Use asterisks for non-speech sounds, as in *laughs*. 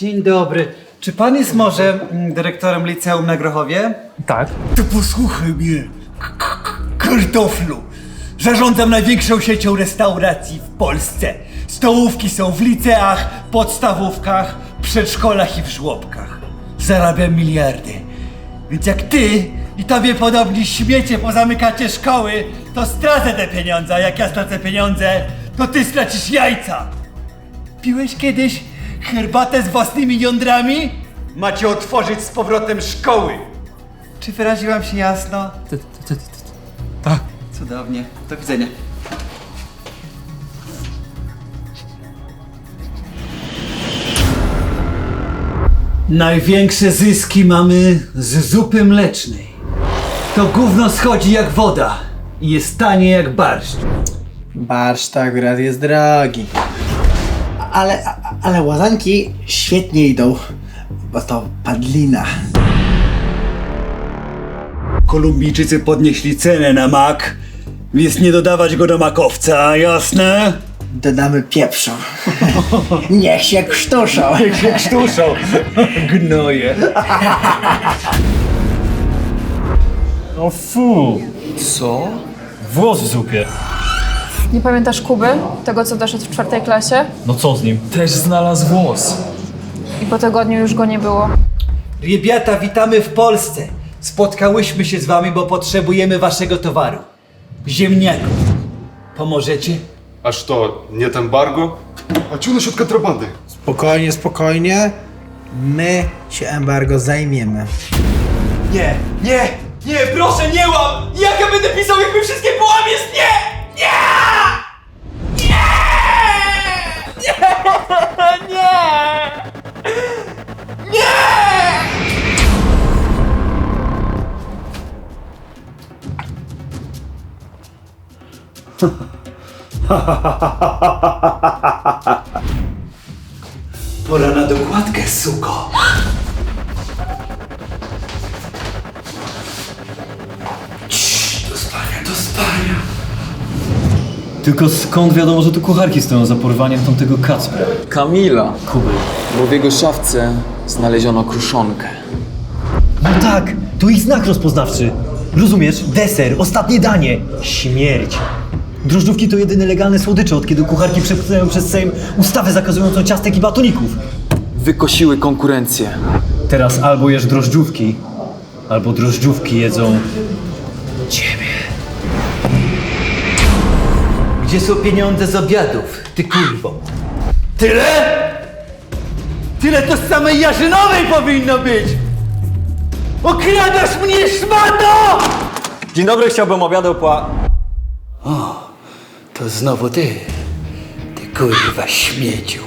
Dzień dobry. Czy pan jest może mm, dyrektorem liceum na Grochowie? Tak. To posłuchaj mnie, k- k- kartoflu. Zarządzam największą siecią restauracji w Polsce. Stołówki są w liceach, podstawówkach, przedszkolach i w żłobkach. Zarabiam miliardy. Więc jak ty i tobie podobni śmiecie pozamykacie szkoły, to stracę te pieniądze, a jak ja stracę pieniądze, to ty stracisz jajca. Piłeś kiedyś herbatę z własnymi jądrami? Macie otworzyć z powrotem szkoły. Czy wyraziłam się jasno? Tak. Cudownie. Do widzenia. Największe zyski mamy z zupy mlecznej. To gówno schodzi jak woda i jest tanie jak barszcz. Barszcz tak akurat jest drogi. Ale, ale łazanki świetnie idą, bo to padlina. Kolumbijczycy podnieśli cenę na mak, więc nie dodawać go do makowca, jasne? Dodamy pieprzu. *laughs* Niech się krztuszą. *laughs* Krztuszą, gnoje. O fu. Co? Włos w zupie. Nie pamiętasz Kuby? Tego, co doszedł w czwartej klasie? No co z nim? Też znalazł włos. I po tygodniu już go nie było. Rybiata, witamy w Polsce. Spotkałyśmy się z wami, bo potrzebujemy waszego towaru. Ziemniaków. Pomożecie? А что, нет эмбарго? А что насчет контрабанды? Spokojnie, spokojnie. My się embargo zajmiemy. Nie, nie, nie, proszę nie łam! Jak ja *laughs* Pora na dokładkę, suko. Cii, Do spania, do spania. Tylko skąd wiadomo, że tu kucharki stoją za porwaniem tamtego Kacpra? Kamila, Kuby. bo w jego szafce znaleziono kruszonkę. No tak, to ich znak rozpoznawczy. Rozumiesz? Deser, ostatnie danie. Śmierć. Drożdżówki to jedyne legalne słodycze, od kiedy kucharki przepchnęły przez Sejm ustawę zakazującą ciastek i batoników. Wykosiły konkurencję. Teraz albo jesz drożdżówki, albo drożdżówki jedzą... Ciebie. Gdzie są pieniądze z obiadów, ty kurwo? Tyle? Tyle to z samej Jarzynowej powinno być! Okradasz mnie, szmato! Dzień dobry, chciałbym obiadu po... To znowu ty, ty kurwa śmieciu.